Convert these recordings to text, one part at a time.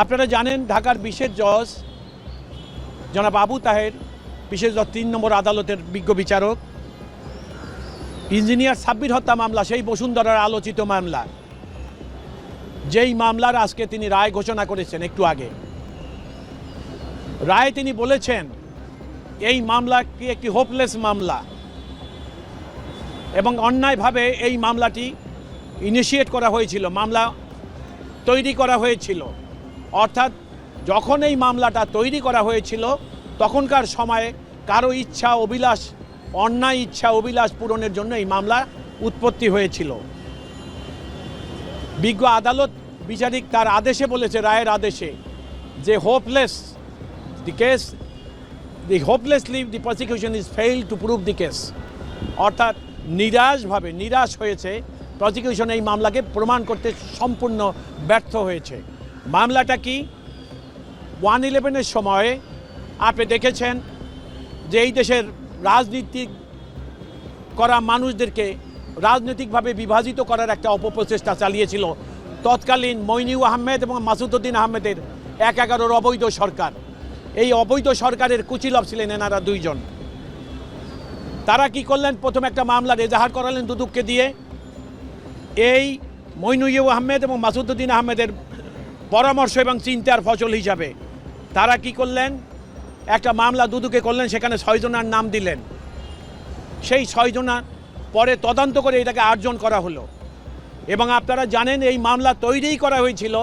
আপনারা জানেন ঢাকার বিশেষ জজ জনাব আবু তাহের, বিশেষ জজ তিন নম্বর আদালতের বিজ্ঞ বিচারক, ইঞ্জিনিয়ার সাব্বির হত্যা মামলা, সেই বসুন্ধরার আলোচিত মামলা। যেই মামলার আজকে তিনি রায় ঘোষণা করেছেন একটু আগে। রায়ে তিনি বলেছেন, এই মামলা কি একটি হোপলেস মামলা? এবং অন্যায়ভাবে এই মামলাটি ইনিশিয়েট করা হয়েছিল, মামলা তৈরি করা হয়েছিল। অর্থাৎ যখন এই মামলাটা তৈরি করা হয়েছিল, তখনকার সময়ে কারও ইচ্ছা, অভিলাষ, অন্যায় ইচ্ছা, অভিলাষ পূরণের জন্য এই মামলা উৎপত্তি হয়েছিল। বিজ্ঞ আদালত বিচারিক তার আদেশে বলেছে, রায়ের আদেশে, যে hopeless the case the hopelessly the prosecution is fail to prove the case অর্থাৎ নিরাশভাবে, নিরাশ হয়েছে প্রসিকিউশন এই মামলাকে প্রমাণ করতে সম্পূর্ণ ব্যর্থ হয়েছে। মামলাটা কি? ওয়ান ইলেভেনের সময়ে আপনি দেখেছেন যে এই দেশের রাজনীতিক করা মানুষদেরকে রাজনৈতিকভাবে বিভাজিত করার একটা অপপ্রচেষ্টা চালিয়েছিল। তৎকালীন মইনিউ আহমেদ এবং মাসুদুদ্দিন আহমেদের এক এগারোর অবৈধ সরকার। এই অবৈধ সরকারের কুচিলভ ছিলেন এনারা দুইজন। তারা কি করলেন? প্রথম একটা মামলা রেজাহার করালেন দুদুককে দিয়ে। এই মইনুইউ আহমেদ এবং মাসুদুদ্দিন আহমেদের পরামর্শ এবং চিন্তার ফসল হিসাবে। তারা কি করলেন? একটা মামলা দুদুকে করলেন, সেখানে ছয়জনার নাম দিলেন। সেই ছয়জনার পরে তদন্ত করে এটাকে আর্জন করা হলো। এবং আপনারা জানেন, এই মামলা তৈরিই করা হয়েছিল।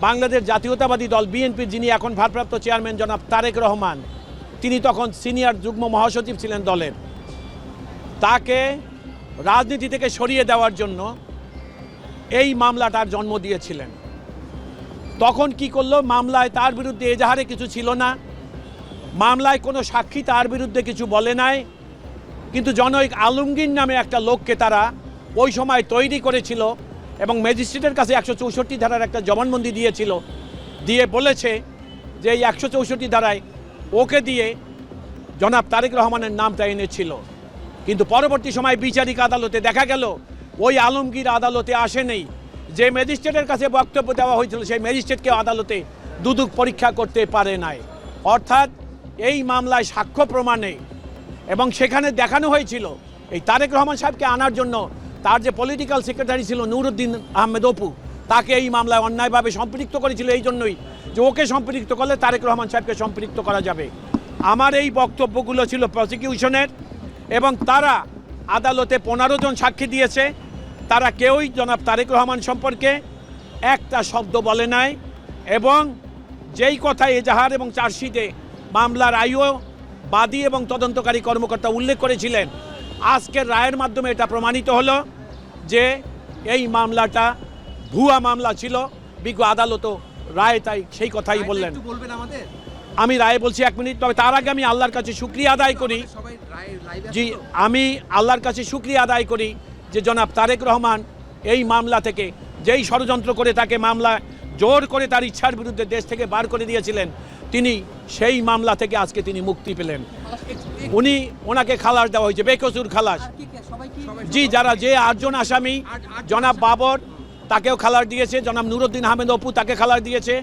বাংলাদেশ জাতীয়তাবাদী দল বিএনপির, যিনি এখন ভারপ্রাপ্ত চেয়ারম্যান জনাব তারেক রহমান, তিনি তখন সিনিয়র যুগ্ম মহাসচিব ছিলেন দলের। তাকে রাজনীতি থেকে সরিয়ে দেওয়ার জন্য এই মামলাটার জন্ম দিয়েছিলেন। তখন কি করল? মামলায় তার বিরুদ্ধে এজাহারে কিছু ছিল না। মামলায় কোনো সাক্ষী তার বিরুদ্ধে কিছু বলে নাই। কিন্তু জনৈক আলমগীর নামে একটা লোককে তারা ওই সময় তৈরি করেছিল এবং ম্যাজিস্ট্রেটের কাছে একশো চৌষট্টি ধারার একটা জবানবন্দি দিয়েছিল। দিয়ে বলেছে যে এই একশো চৌষট্টি ধারায় ওকে দিয়ে জনাব তারেক রহমানের নামটা এনেছিল। কিন্তু পরবর্তী সময় বিচারিক আদালতে দেখা গেল, ওই আলমগীর আদালতে আসেনি যে ম্যাজিস্ট্রেটের কাছে বক্তব্য দেওয়া হয়েছিল, সেই ম্যাজিস্ট্রেটকে আদালতে দুদুক পরীক্ষা করতে পারে নাই। অর্থাৎ এই মামলায় সাক্ষ্য প্রমাণে এবং সেখানে দেখানো হয়েছিল, এই তারেক রহমান সাহেবকে আনার জন্য তার যে পলিটিক্যাল সেক্রেটারি ছিল নুরুদ্দিন আহমেদ অপু, তাকে এই মামলায় অন্যায়ভাবে সম্পৃক্ত করেছিল এই জন্যই যে ওকে সম্পৃক্ত করলে তারেক রহমান সাহেবকে সম্পৃক্ত করা যাবে। আমার এই বক্তব্যগুলো ছিল প্রসিকিউশনের এবং তারা আদালতে পনেরো জন সাক্ষী দিয়েছে। তারা কেউই জনাব তারেক রহমান সম্পর্কে একটা শব্দ বলে নাই এবং যেই কথা এজাহার এবং চার্জশিটে মামলার আইও বাদী এবং তদন্তকারী কর্মকর্তা উল্লেখ করেছিলেন আজকের রায়ের মাধ্যমে এটা প্রমাণিত হলো যে এই মামলাটা ভুয়া মামলা ছিল বিজ্ঞ আদালতও রায় তাই সেই কথাই বললেন। বলবেন আমি রায় বলছি এক মিনিট তবে তার আগে আমি আল্লাহর কাছে শুক্রিয়া আদায় করি। জি আমি আল্লাহর কাছে শুক্রিয়া আদায় করি যে জনাব তারেক রহমান এই মামলা থেকে যেই ষড়যন্ত্র করে তাকে মামলা জোর করে তার ইচ্ছার বিরুদ্ধে দেশ থেকে বার করে দিয়েছিলেন তিনি সেই মামলা থেকে আজকে তিনি মুক্তি পেলেন। উনি ওনাকে খালাস দেওয়া হয়েছে বেকসুর খালাস। জি যারা যে আটজন আসামি জনাব বাবর তাকেও খালাস দিয়েছে জনাব নুরুদ্দিন আহমেদ অপু তাকে খালাস দিয়েছে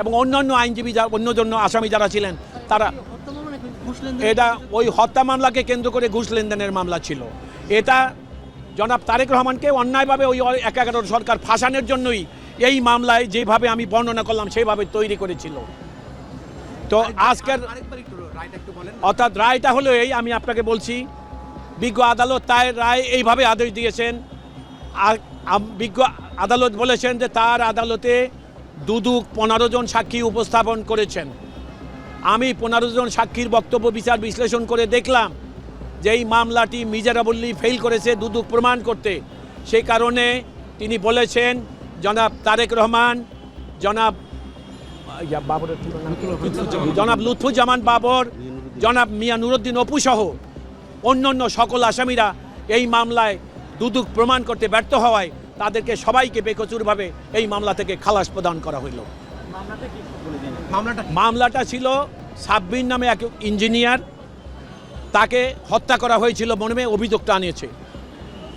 এবং অন্যান্য আইনজীবী যা অন্য জন্য আসামি যারা ছিলেন তারা এটা ওই হত্যা মামলাকে কেন্দ্র করে ঘুষ লেনদেনের মামলা ছিল। এটা জনাব তারেক রহমানকে অন্যায়ভাবে ওই এক এগারো সরকার ফাঁসানোর জন্যই এই মামলায় যেভাবে আমি বর্ণনা করলাম সেইভাবে তৈরি করেছিল। তো আজকের অর্থাৎ রায়টা হলো এই আমি আপনাকে বলছি বিজ্ঞ আদালত তার রায় এইভাবে আদেশ দিয়েছেন। আর বিজ্ঞ আদালত বলেছেন যে তার আদালতে দুদুক পনেরো জন সাক্ষী উপস্থাপন করেছেন। আমি পনেরো জন সাক্ষীর বক্তব্য বিচার বিশ্লেষণ করে দেখলাম। যে এই মামলাটি মিজারাবল্লি ফেল করেছে দুদুক প্রমাণ করতে। সেই কারণে তিনি বলেছেন জনাব তারেক রহমান জনাব? জনাব লুৎফুজ্জামান বাবর জনাব মিয়া নুরুদ্দিন অপু সহ অন্যান্য সকল আসামিরা এই মামলায় দুদুক প্রমাণ করতে ব্যর্থ হওয়ায় তাদেরকে সবাইকে বেকচুরভাবে এই মামলা থেকে খালাস প্রদান করা হইল। মামলাটা মামলাটা ছিল সাব্বির নামে এক ইঞ্জিনিয়ার তাকে হত্যা করা হয়েছিল মর্মে অভিযোগটা আনিয়েছে।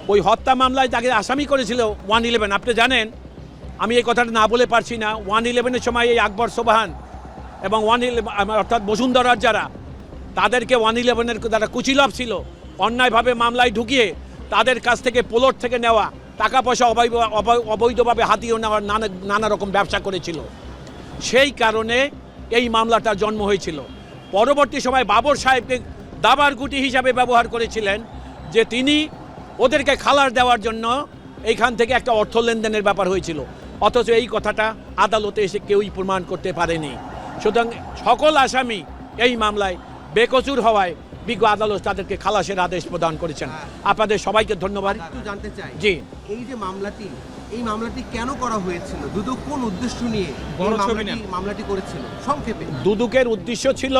ওই হত্যা মামলায় তাকে আসামি করেছিল ওয়ান ইলেভেন। আপনি জানেন, আমি এই কথাটা না বলে পারছি না, ওয়ান ইলেভেনের সময় এই আকবর সোবাহান এবং ওয়ান ইলেভেন অর্থাৎ বসুন্ধরার যারা, তাদেরকে ওয়ান ইলেভেনের যারা কুচিলভ ছিল, অন্যায়ভাবে মামলায় ঢুকিয়ে তাদের কাছ থেকে পোলট থেকে নেওয়া টাকা পয়সা অবৈধ, অবৈ- অবৈধভাবে হাতিয়ে নেওয়ার নানা নানা রকম ব্যবসা করেছিল। সেই কারণে এই মামলাটার জন্ম হয়েছিল। পরবর্তী সময় বাবর সাহেবকে দাবার গুটি হিসাবে ব্যবহার করেছিলেন যে তিনি ওদেরকে খালার দেওয়ার জন্য এইখান থেকে একটা অর্থ লেনদেনের ব্যাপার হয়েছিল। অথচ এই কথাটা আদালতে এসে কেউই প্রমাণ করতে পারেনি। সুতরাং সকল আসামি এই মামলায় বেকসুর হওয়ায় বিজ্ঞ আদালত তাদেরকে খালাসের আদেশ প্রদান করেছেন। আপনাদের সবাইকে ধন্যবাদ। একটু জানতে চাই জি। এই যে মামলাটি এই মামলাটি কেন করা হয়েছিল? দুদক কোন উদ্দেশ্য নিয়ে। মামলাটি করেছিল? সংক্ষেপে। দুদুকের উদ্দেশ্য ছিল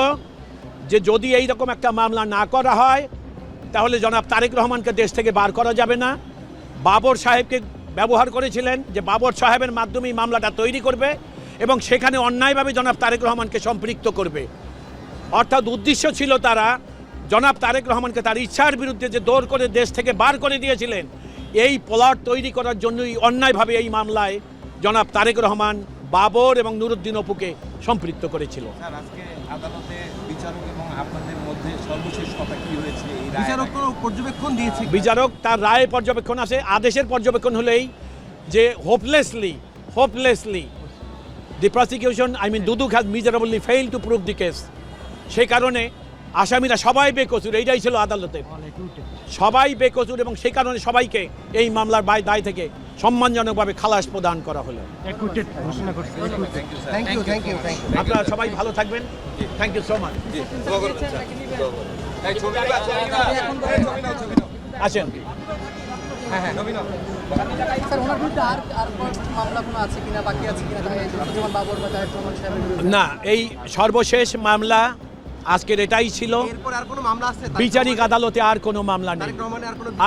যে যদি এই রকম একটা মামলা না করা হয়, তাহলে জনাব তারেক রহমানকে দেশ থেকে বার করা যাবে না। বাবর সাহেবকে ব্যবহার করেছিলেন যে বাবর সাহেবের মাধ্যমেই মামলাটা তৈরি করবে এবং সেখানে অন্যায়ভাবে জনাব তারেক রহমানকে সম্পৃক্ত করবে। অর্থাৎ উদ্দেশ্য ছিল তারা, জনাব তারেক রহমানকে তার ইচ্ছার বিরুদ্ধে যে দৌড় করে দেশ থেকে বার করে দিয়েছিলেন, এই প্লট তৈরি করার জন্যই অন্যায়ভাবে এই মামলায় জনাব তারেক রহমান, বাবর এবং নুরুদ্দিন অপুকে সম্পৃক্ত করেছিল। আদালতে আপনাদের মধ্যে সর্বশেষ কথা কি হয়েছে? এই বিচারক পর্যবেক্ষণ দিয়েছে বিচারক তার রায় পর্যবেক্ষণ আছে আদেশের পর্যবেক্ষণ হলেই যে hopelessly hopelessly the prosecution I mean Dudok has miserably fail to prove the case সেই কারণে আসামিরা সবাই বেকসুর এইটাই ছিল আদালতে সবাই বেকসুর এবং সেই কারণে সবাইকে এই মামলার বাই দায় থেকে সম্মানজনকভাবে খালাস প্রদান করা হলো। Thank you thank you thank আপনারা সবাই ভালো থাকবেন। Thank you so much. আসেন। ছবি নাও। স্যার ওনার বিরুদ্ধে আর আর মামলা কোনো আছে কিনা বাকি আছে কিনা? যেমন বাবর বা তারেক রহমান সাহেবের বিরুদ্ধে। না এই সর্বশেষ মামলা আজকের এটাই ছিল। বিচারিক আদালতে আর কোনো মামলা নেই।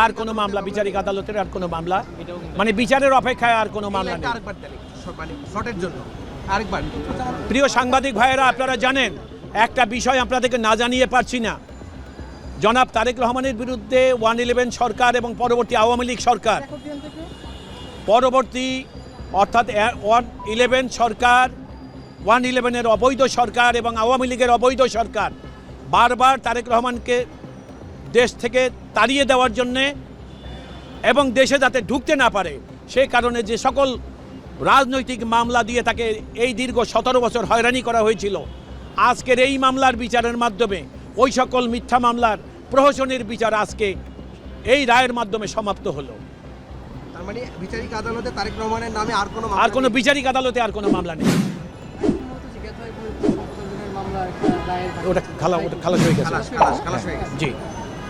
আর কোনো মামলা বিচারিক আদালতের আর কোনো মামলা। মানে বিচারের অপেক্ষায় আর কোনো মামলা নেই। মানে প্রিয় সাংবাদিক ভাইয়েরা আপনারা জানেন একটা বিষয় আপনাদেরকে না জানিয়ে পারছি না। জনাব তারেক রহমানের বিরুদ্ধে ওয়ান ইলেভেন সরকার এবং পরবর্তী আওয়ামী লীগ সরকার। পরবর্তী অর্থাৎ ওয়ান ইলেভেন সরকার ওয়ান ইলেভেনের অবৈধ সরকার এবং আওয়ামী লীগের অবৈধ সরকার বারবার তারেক রহমানকে দেশ থেকে তাড়িয়ে দেওয়ার জন্যে এবং দেশে যাতে ঢুকতে না পারে সে কারণে যে সকল রাজনৈতিক মামলা দিয়ে তাকে এই দীর্ঘ সতেরো বছর হয়রানি করা হয়েছিল আজকের এই মামলার বিচারের মাধ্যমে ওই সকল মিথ্যা মামলার প্রহসনের বিচার আজকে এই রায়ের মাধ্যমে সমাপ্ত হলো। তার মানে বিচারিক আদালতে তারেক রহমানের নামে আর কোনো আর কোনো বিচারিক আদালতে আর কোনো মামলা নেই। ওটা খালা ওটা খালাস হয়ে গেছে। খালাস খালাস খালাস হয়ে গেছে। জি।